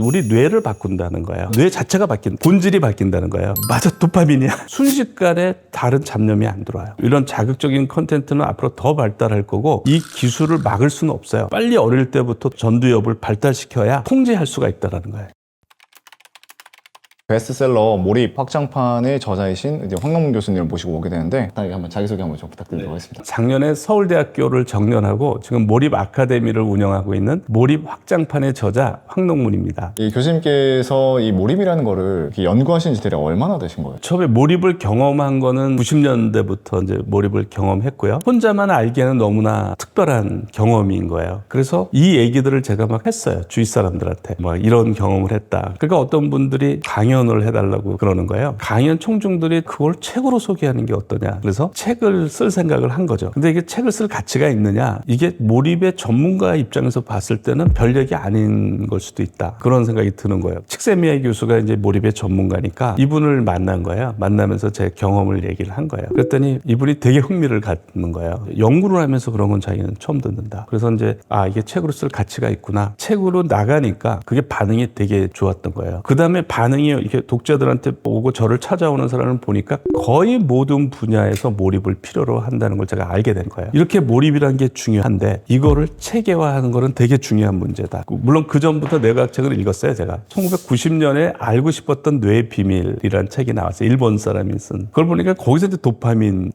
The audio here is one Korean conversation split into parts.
우리 뇌를 바꾼다는 거예요. 뇌 자체가 바뀐다. 본질이 바뀐다는 거예요. 맞아, 도파민이야. 순식간에 다른 잡념이 안 들어와요. 이런 자극적인 컨텐츠는 앞으로 더 발달할 거고 이 기술을 막을 수는 없어요. 빨리 어릴 때부터 전두엽을 발달시켜야 통제할 수가 있다는 거예요. 베스트셀러 몰입 확장판의 저자이신 이제 황남문 교수님을 모시고 오게 되는데 간단하게 한번 자기소개 한번 좀 부탁드리도록 하겠습니다. 작년에 서울대학교를 정년하고 지금 몰입 아카데미를 운영하고 있는 몰입 확장판의 저자 황농문입니다. 이 교수님께서 이 몰입이라는 거를 이렇게 연구하신 지 대략 얼마나 되신 거예요? 처음에 몰입을 경험한 거는 90년대부터 이제 몰입을 경험했고요. 혼자만 알기에는 너무나 특별한 경험인 거예요. 그래서 이 얘기들을 제가 막 했어요. 주위 사람들한테. 막 이런 경험을 했다. 그러니까 어떤 분들이 강연 을 해달라고 그러는 거예요. 강연 총중들이 그걸 책으로 소개하는 게 어떠냐. 그래서 책을 쓸 생각을 한 거죠. 근데 이게 책을 쓸 가치가 있느냐. 이게 몰입의 전문가 입장에서 봤을 때는 별 얘기 아닌 걸 수도 있다. 그런 생각이 드는 거예요. 칙세미야 교수가 이제 몰입의 전문가니까 이분을 만난 거예요. 만나면서 제 경험을 얘기를 한 거예요. 그랬더니 이분이 되게 흥미를 갖는 거예요. 연구를 하면서 그런 건 자기는 처음 듣는다. 그래서 이제 아 이게 책으로 쓸 가치가 있구나. 책으로 나가니까 그게 반응이 되게 좋았던 거예요. 그 다음에 반응이 이렇게 독자들한테 오고 저를 찾아오는 사람을 보니까 거의 모든 분야에서 몰입을 필요로 한다는 걸 제가 알게 된 거예요. 이렇게 몰입이라는 게 중요한데 이거를 체계화하는 거는 되게 중요한 문제다. 물론 그 전부터 뇌과학책을 읽었어요, 제가. 1990년에 알고 싶었던 뇌의 비밀이라는 책이 나왔어요. 일본 사람이 쓴. 그걸 보니까 거기서 이제 도파민이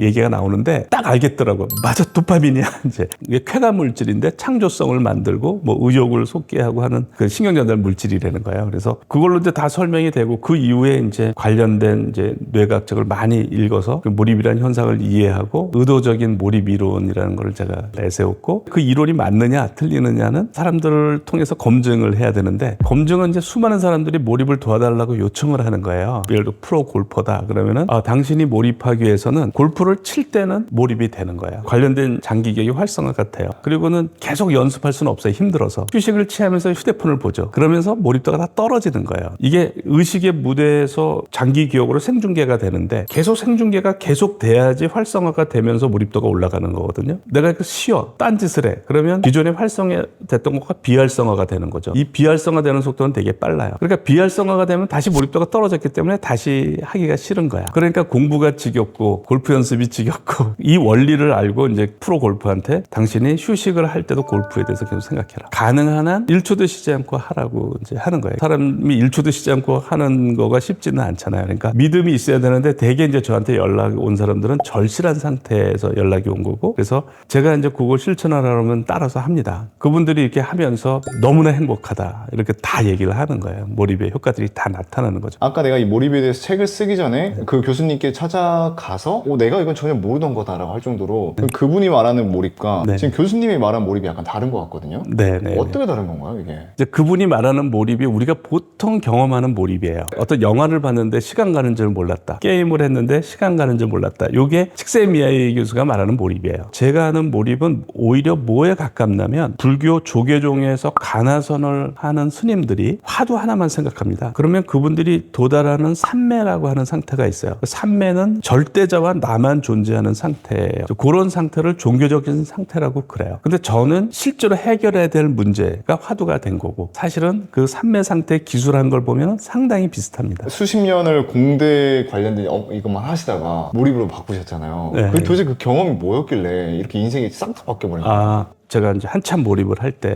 얘기가 나오는데 딱 알겠더라고. 맞아, 도파민이야. 이제 이게 쾌가 물질인데 창조성을 만들고 뭐 의욕을 솟게 하고 하는 그 신경전달 물질이라는 거예요. 그래서 그걸로 이제 다 설명 이 되고 그 이후에 이제 관련된 이제 뇌과학책을 많이 읽어서 그 몰입이라는 현상을 이해하고 의도적인 몰입 이론이라는 걸 제가 내세웠고 그 이론이 맞느냐 틀리느냐는 사람들을 통해서 검증을 해야 되는데 검증은 이제 수많은 사람들이 몰입을 도와달라고 요청을 하는 거예요. 예를 들어 프로 골퍼다 그러면은 아, 당신이 몰입하기 위해서는 골프를 칠 때는 몰입이 되는 거예요. 관련된 장기계의 활성화 같아요. 그리고는 계속 연습할 수는 없어요. 힘들어서 휴식을 취하면서 휴대폰을 보죠. 그러면서 몰입도가 다 떨어지는 거예요. 이게 의식의 무대에서 장기 기억으로 생중계가 되는데 계속 생중계가 계속 돼야지 활성화가 되면서 몰입도가 올라가는 거거든요. 내가 그 쉬어 딴짓을 해. 그러면 기존에 활성화됐던 것과 비활성화가 되는 거죠. 이 비활성화되는 속도는 되게 빨라요. 그러니까 비활성화가 되면 다시 몰입도가 떨어졌기 때문에 다시 하기가 싫은 거야. 그러니까 공부가 지겹고 골프 연습이 지겹고 이 원리를 알고 이제 프로 골프한테 당신이 휴식을 할 때도 골프에 대해서 계속 생각해라. 가능한 한 1초도 쉬지 않고 하라고 이제 하는 거예요. 사람이 1초도 쉬지 않고 하는 거가 쉽지는 않잖아요. 그러니까 믿음이 있어야 되는데 대개 이제 저한테 연락 온 사람들은 절실한 상태에서 연락이 온 거고 그래서 제가 이제 그걸 실천하라면 따라서 합니다. 그분들이 이렇게 하면서 너무나 행복하다 이렇게 다 얘기를 하는 거예요. 몰입의 효과들이 다 나타나는 거죠. 아까 내가 이 몰입에 대해서 책을 쓰기 전에 그 교수님께 찾아가서 어, 내가 이건 전혀 모르던 거다라고 할 정도로 그 그분이 말하는 몰입과 네. 지금 교수님이 말한 몰입이 약간 다른 것 같거든요. 네, 네. 어떻게 다른 건가요, 이게? 이제 그분이 말하는 몰입이 우리가 보통 경험하는 몰입 이에요. 어떤 영화를 봤는데 시간 가는 줄 몰랐다. 게임을 했는데 시간 가는 줄 몰랐다. 요게 칙세미야이 교수가 말하는 몰입이에요. 제가 하는 몰입은 오히려 뭐에 가깝냐면 불교 조계종에서 가나선을 하는 스님들이 화두 하나만 생각합니다. 그러면 그분들이 도달하는 삼매라고 하는 상태가 있어요. 그 삼매는 절대자와 나만 존재하는 상태예요. 그런 상태를 종교적인 상태라고 그래요. 근데 저는 실제로 해결해야 될 문제가 화두가 된 거고 사실은 그 삼매 상태 기술한 걸 보면 상당히 비슷합니다. 수십 년을 공대 관련된 어, 이것만 하시다가 몰입으로 바꾸셨잖아요. 네. 그 도대체 그 경험이 뭐였길래 이렇게 인생이 싹 다 바뀌어버린 거예요? 아, 제가 이제 한참 몰입을 할 때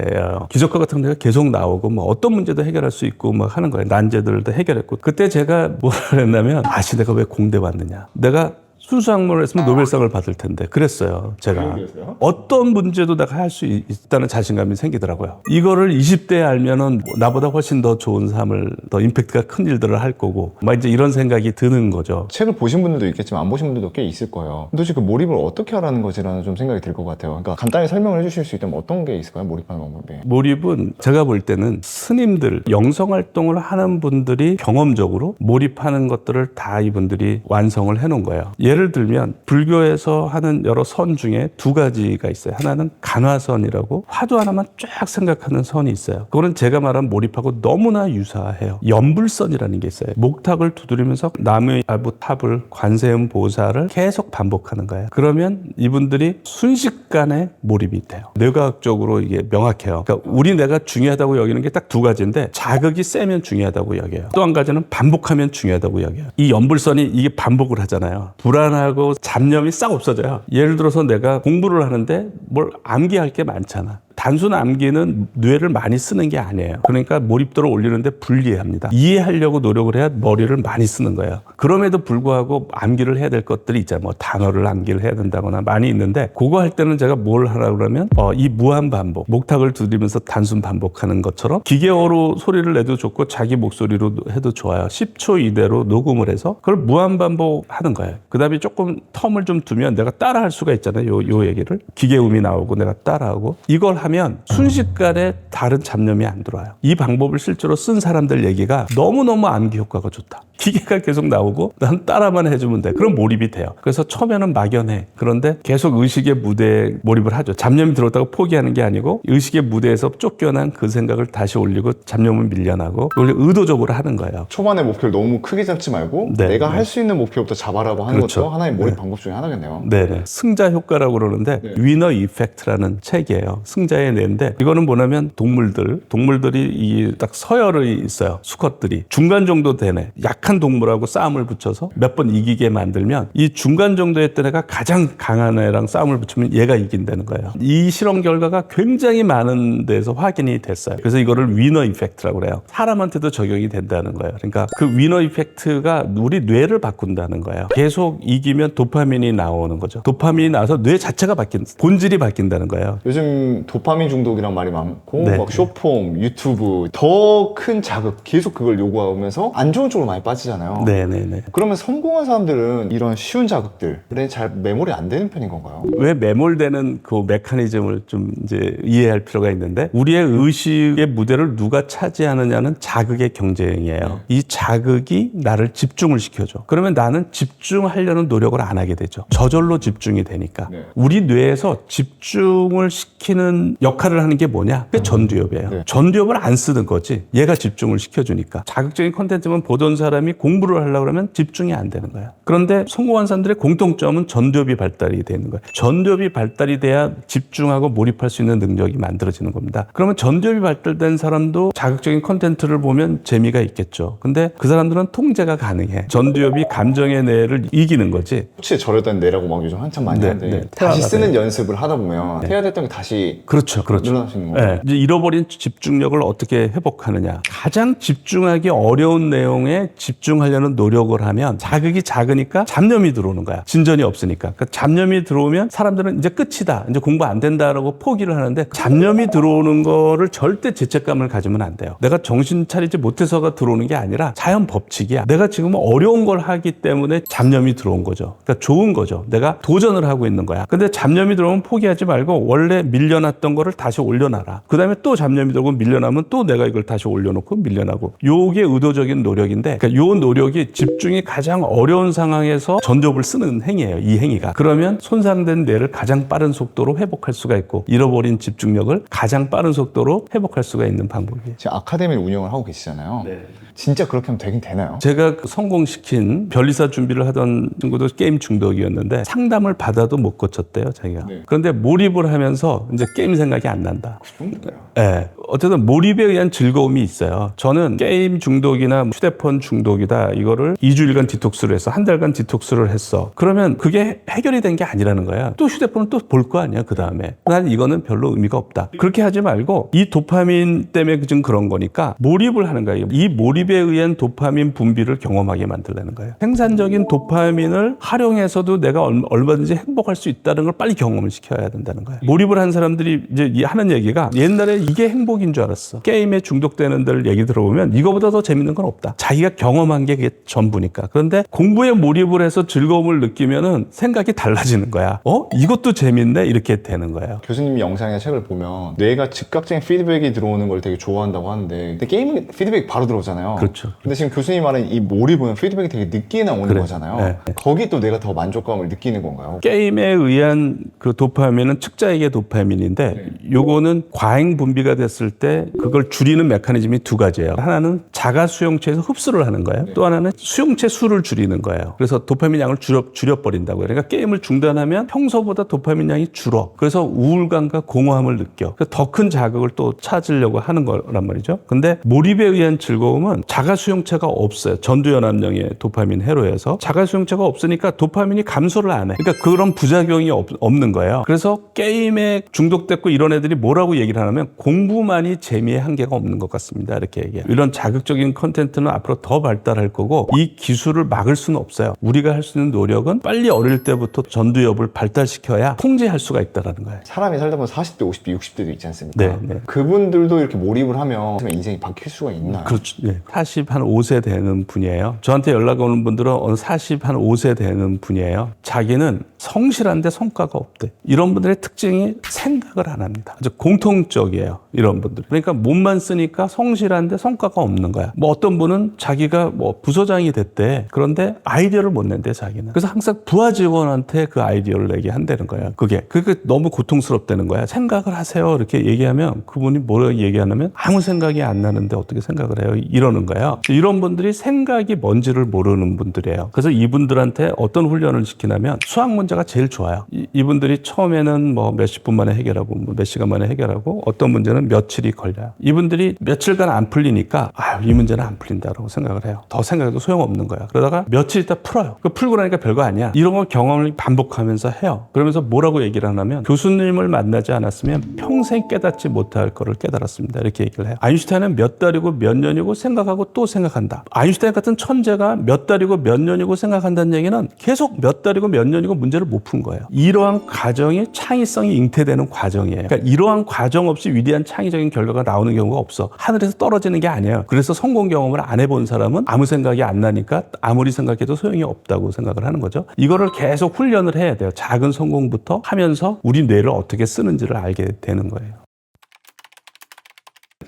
기적과 같은 데가 계속 나오고 뭐 어떤 문제도 해결할 수 있고 막 하는 거예요. 난제들도 해결했고 그때 제가 뭐라 했냐면 아씨 내가 왜 공대 왔느냐. 내가 순 수학문을 했으면 노벨상을 받을 텐데 그랬어요. 제가 그러겠어요? 어떤 문제도 내가 할 수 있다는 자신감이 생기더라고요. 이거를 20대에 알면은 나보다 훨씬 더 좋은 삶을 더 임팩트가 큰 일들을 할 거고 막 이제 이런 생각이 드는 거죠. 책을 보신 분들도 있겠지만 안 보신 분들도 꽤 있을 거예요. 도대체 그 몰입을 어떻게 하라는 거지라는 좀 생각이 들 것 같아요. 그러니까 간단히 설명을 해주실 수 있다면 어떤 게 있을까요? 몰입하는 방법이. 몰입은 제가 볼 때는 스님들 영성 활동을 하는 분들이 경험적으로 몰입하는 것들을 다 이분들이 완성을 해놓은 거예요. 예를 예를 들면 불교에서 하는 여러 선 중에 두 가지가 있어요. 하나는 간화선이라고 화두 하나만 쫙 생각하는 선이 있어요. 그거는 제가 말한 몰입하고 너무나 유사해요. 연불선이라는 게 있어요. 목탁을 두드리면서 남의 아부 탑을 관세음 보살을 계속 반복하는 거예요. 그러면 이분들이 순식간에 몰입이 돼요. 뇌과학적으로 이게 명확해요. 그러니까 우리 뇌가 중요하다고 여기는 게 딱 두 가지인데 자극이 세면 중요하다고 여겨요. 또 한 가지는 반복하면 중요하다고 여겨요. 이 연불선이 이게 반복을 하잖아요. 불안 하고 잡념이 싹 없어져요. 예를 들어서 내가 공부를 하는데 뭘 암기할 게 많잖아. 단순 암기는 뇌를 많이 쓰는 게 아니에요. 그러니까 몰입도를 올리는데 불리합니다. 이해하려고 노력을 해야 머리를 많이 쓰는 거예요. 그럼에도 불구하고 암기를 해야 될 것들이 있잖아요. 뭐 단어를 암기를 해야 된다거나 많이 있는데 그거 할 때는 제가 뭘 하라고 그러면 어, 이 무한 반복, 목탁을 두드리면서 단순 반복하는 것처럼 기계어로 소리를 내도 좋고 자기 목소리로 해도 좋아요. 10초 이내로 녹음을 해서 그걸 무한 반복하는 거예요. 그다음에 조금 텀을 좀 두면 내가 따라할 수가 있잖아요. 요, 요 얘기를 기계음이 나오고 내가 따라하고 이걸 하면 순식간에 다른 잡념이 안 들어와요. 이 방법을 실제로 쓴 사람들 얘기가 너무너무 암기 효과가 좋다. 기계가 계속 나오고 난 따라만 해주면 돼. 그럼 몰입이 돼요. 그래서 처음에는 막연해. 그런데 계속 의식의 무대에 몰입을 하죠. 잡념이 들었다고 포기하는 게 아니고 의식의 무대에서 쫓겨난 그 생각을 다시 올리고 잡념은 밀려나고 원래 의도적으로 하는 거예요. 초반에 목표를 너무 크게 잡지 말고 네, 내가 네. 할수 있는 목표부터 잡아라고 하는 그렇죠. 것도 하나의 몰입 방법 중에 하나겠네요. 네 네. 승자 효과라고 그러는데 네. 위너 이펙트라는 책이에요. 승자 의 뇌인데 이거는 뭐냐면 동물들, 동물들이 이 딱 서열이 있어요. 수컷들이 중간 정도 되네. 약한 동물하고 싸움을 붙여서 몇 번 이기게 만들면 이 중간 정도 했던 애가 가장 강한 애랑 싸움을 붙이면 얘가 이긴다는 거예요. 이 실험 결과가 굉장히 많은 데서 확인이 됐어요. 그래서 이거를 위너 이펙트라고 그래요. 사람한테도 적용이 된다는 거예요. 그러니까 그 위너 이펙트가 우리 뇌를 바꾼다는 거예요. 계속 이기면 도파민이 나오는 거죠. 도파민이 나와서 뇌 자체가 바뀐 본질이 바뀐다는 거예요. 요즘 도파 민 중독이란 말이 많고 네. 막 쇼폼, 유튜브 더 큰 자극 계속 그걸 요구하면서 안 좋은 쪽으로 많이 빠지잖아요. 네네네. 그러면 성공한 사람들은 이런 쉬운 자극들에 잘 매몰이 안 되는 편인 건가요? 왜 매몰되는 그 메커니즘을 좀 이제 이해할 필요가 있는데 우리의 의식의 무대를 누가 차지하느냐는 자극의 경쟁이에요. 이 자극이 나를 집중을 시켜줘. 그러면 나는 집중하려는 노력을 안 하게 되죠. 저절로 집중이 되니까. 네. 우리 뇌에서 집중을 시키는 역할을 하는 게 뭐냐? 그게 전두엽이에요. 네. 전두엽을 안 쓰는 거지. 얘가 집중을 시켜주니까. 자극적인 콘텐츠만 보던 사람이 공부를 하려고 그러면 집중이 안 되는 거야. 그런데 성공한 사람들의 공통점은 전두엽이 발달이 되는 거예요. 전두엽이 발달이 돼야 집중하고 몰입할 수 있는 능력이 만들어지는 겁니다. 그러면 전두엽이 발달된 사람도 자극적인 콘텐츠를 보면 재미가 있겠죠. 근데 그 사람들은 통제가 가능해. 전두엽이 감정의 뇌를 이기는 거지. 수치에 절였던 뇌라고 막 요즘 한참 많이 네, 하는데 네. 다시 태아가 쓰는 연습을 하다 보면 태아됐던 게 다시 그 렇죠, 그렇죠. 수 있는 거예요. 네, 이제 잃어버린 집중력을 어떻게 회복하느냐. 가장 집중하기 어려운 내용에 집중하려는 노력을 하면 자극이 작으니까 잡념이 들어오는 거야. 진전이 없으니까. 그러니까 잡념이 들어오면 사람들은 이제 끝이다. 이제 공부 안 된다라고 포기를 하는데 잡념이 들어오는 거를 절대 죄책감을 가지면 안 돼요. 내가 정신 차리지 못해서가 들어오는 게 아니라 자연 법칙이야. 내가 지금 어려운 걸 하기 때문에 잡념이 들어온 거죠. 그러니까 좋은 거죠. 내가 도전을 하고 있는 거야. 근데 잡념이 들어오면 포기하지 말고 원래 밀려났던 거를 다시 올려놔라. 그 다음에 또 잡념이 들어오고 밀려나면 또 내가 이걸 다시 올려놓고 밀려나고. 요게 의도적인 노력인데, 그러니까 요 노력이 집중이 가장 어려운 상황에서 전두엽을 쓰는 행위예요. 이 행위가. 그러면 손상된 뇌를 가장 빠른 속도로 회복할 수가 있고, 잃어버린 집중력을 가장 빠른 속도로 회복할 수가 있는 방법이에요. 지금 아카데미를 운영을 하고 계시잖아요. 네. 진짜 그렇게 하면 되긴 되나요? 제가 그 성공시킨 변리사 준비를 하던 친구도 게임 중독이었는데 상담을 받아도 못 고쳤대요, 자기가. 네. 그런데 몰입을 하면서 이제 게임 생각이 안 난다. 정도요. 예. 어쨌든 몰입에 의한 즐거움이 있어요. 저는 게임 중독이나 휴대폰 중독이다. 이거를 2주일간 디톡스를 했어. 한 달간 디톡스를 했어. 그러면 그게 해결이 된 게 아니라는 거야. 또 휴대폰을 또 볼 거 아니야, 그 다음에. 난 이거는 별로 의미가 없다. 그렇게 하지 말고 이 도파민 때문에 지금 그런 거니까 몰입을 하는 거예요. 이 몰입에 의한 도파민 분비를 경험하게 만들라는 거예요. 생산적인 도파민을 활용해서도 내가 얼- 얼마든지 행복할 수 있다는 걸 빨리 경험을 시켜야 된다는 거예요. 몰입을 한 사람들이 이제 이 하는 얘기가 옛날에 이게 행복인 줄 알았어. 게임에 중독되는 데를 얘기 들어보면 이거보다 더 재밌는 건 없다. 자기가 경험한 게 그게 전부니까. 그런데 공부에 몰입을 해서 즐거움을 느끼면은 생각이 달라지는 거야. 어? 이것도 재밌네? 이렇게 되는 거예요. 교수님이 영상이나 책을 보면 뇌가 즉각적인 피드백이 들어오는 걸 되게 좋아한다고 하는데 근데 게임은 피드백이 바로 들어오잖아요. 그렇죠. 근데 지금 교수님 말은 이 몰입은 피드백이 되게 늦게 나 오는 그래. 거잖아요. 네. 거기 또 내가 더 만족감을 느끼는 건가요? 게임에 의한 그 도파민은 측자액의 도파민인데 요거는 과잉 분비가 됐을 때 그걸 줄이는 메커니즘이 두 가지예요. 하나는 자가 수용체에서 흡수를 하는 거예요. 또 하나는 수용체 수를 줄이는 거예요. 그래서 도파민 양을 줄여 줄여 버린다고요. 그러니까 게임을 중단하면 평소보다 도파민 양이 줄어. 그래서 우울감과 공허함을 느껴. 더 큰 자극을 또 찾으려고 하는 거란 말이죠. 근데 몰입에 의한 즐거움은 자가 수용체가 없어요. 전두연합령의 도파민 해로에서 자가 수용체가 없으니까 도파민이 감소를 안 해. 그러니까 그런 부작용이 없, 없는 거예요. 그래서 게임에 중독됐고 이런 애들이 뭐라고 얘기를 하냐면 공부만이 재미의 한계가 없는 것 같습니다. 이렇게 얘기해요. 이런 자극적인 컨텐츠는 앞으로 더 발달할 거고 이 기술을 막을 수는 없어요. 우리가 할 수 있는 노력은 빨리 어릴 때부터 전두엽을 발달시켜야 통제할 수가 있다라는 거예요. 사람이 살다 보면 40대, 50대, 60대도 있지 않습니까? 네, 네. 그분들도 이렇게 몰입을 하면 인생이 바뀔 수가 있나요? 그렇죠. 예. 40, 한 5세 되는 분이에요. 저한테 연락 오는 분들은 어느 40, 한 5세 되는 분이에요. 자기는 성실한데 성과가 없대. 이런 분들의 특징이 생각을 안 합니다. 아주 공통적이에요. 이런 분들. 그러니까 몸만 쓰니까 성실한데 성과가 없는 거야. 뭐 어떤 분은 자기가 뭐 부서장이 됐대. 그런데 아이디어를 못 낸대, 자기는. 그래서 항상 부하 직원한테 그 아이디어를 내게 한다는 거야. 그게. 그게 너무 고통스럽다는 거야. 생각을 하세요. 이렇게 얘기하면 그분이 뭐라고 얘기하냐면 아무 생각이 안 나는데 어떻게 생각을 해요? 이러는 거예요. 이런 분들이 생각이 뭔지를 모르는 분들이에요. 그래서 이분들한테 어떤 훈련을 시키냐면 수학 문제가 제일 좋아요. 이, 분들이 처음에는 뭐 몇십 분 만에 해결하고 뭐 몇 시간 만에 해결하고 어떤 문제는 며칠이 걸려요. 이분들이 며칠간 안 풀리니까 아유 이 문제는 안 풀린다라고 생각을 해요. 더 생각해도 소용없는 거야. 그러다가 며칠 있다 풀어요. 그 풀고 나니까 별거 아니야. 이런 걸 경험을 반복하면서 해요. 그러면서 뭐라고 얘기를 하냐면 교수님을 만나지 않았으면 평생 깨닫지 못할 거를 깨달았습니다. 이렇게 얘기를 해요. 아인슈타인은 몇 달이고 몇 년이고 생각하고 또 생각한다. 아인슈타인 같은 천재가 몇 달이고 몇 년이고 생각한다는 얘기는 계속 몇 달이고 몇 년이고 문제를 못 푼 거예요. 이러한 과정이 창의성이 잉태되는 과정이에요. 그러니까 이러한 과정 없이 위대한 창의적인 결과가 나오는 경우가 없어. 하늘에서 떨어지는 게 아니에요. 그래서 성공 경험을 안 해본 사람은 아무 생각이 안 나니까 아무리 생각해도 소용이 없다고 생각을 하는 거죠. 이거를 계속 훈련을 해야 돼요. 작은 성공부터 하면서 우리 뇌를 어떻게 쓰는지를 알게 되는 거예요.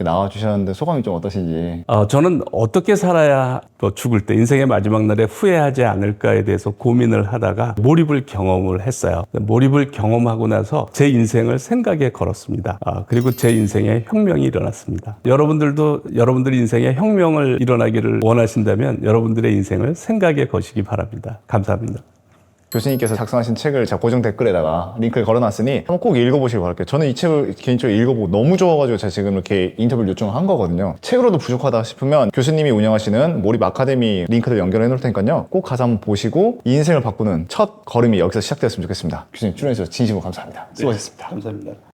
이렇게 나와주셨는데 소감이 좀 어떠신지. 어, 저는 어떻게 살아야 또 죽을 때 인생의 마지막 날에 후회하지 않을까에 대해서 고민을 하다가 몰입을 경험을 했어요. 몰입을 경험하고 나서 제 인생을 생각에 걸었습니다. 아, 그리고 제 인생에 혁명이 일어났습니다. 여러분들도 여러분들 인생에 혁명을 일어나기를 원하신다면 여러분들의 인생을 생각에 거시기 바랍니다. 감사합니다. 교수님께서 작성하신 책을 제가 고정 댓글에다가 링크를 걸어놨으니 한번 꼭 읽어보시길 바랄게요. 저는 이 책을 개인적으로 읽어보고 너무 좋아가지고 제가 지금 이렇게 인터뷰를 요청을 한 거거든요. 책으로도 부족하다 싶으면 교수님이 운영하시는 몰입 아카데미 링크를 연결해 놓을 테니까요. 꼭 가서 한번 보시고 인생을 바꾸는 첫 걸음이 여기서 시작되었으면 좋겠습니다. 교수님 출연해주셔서 진심으로 감사합니다. 수고하셨습니다. 감사합니다.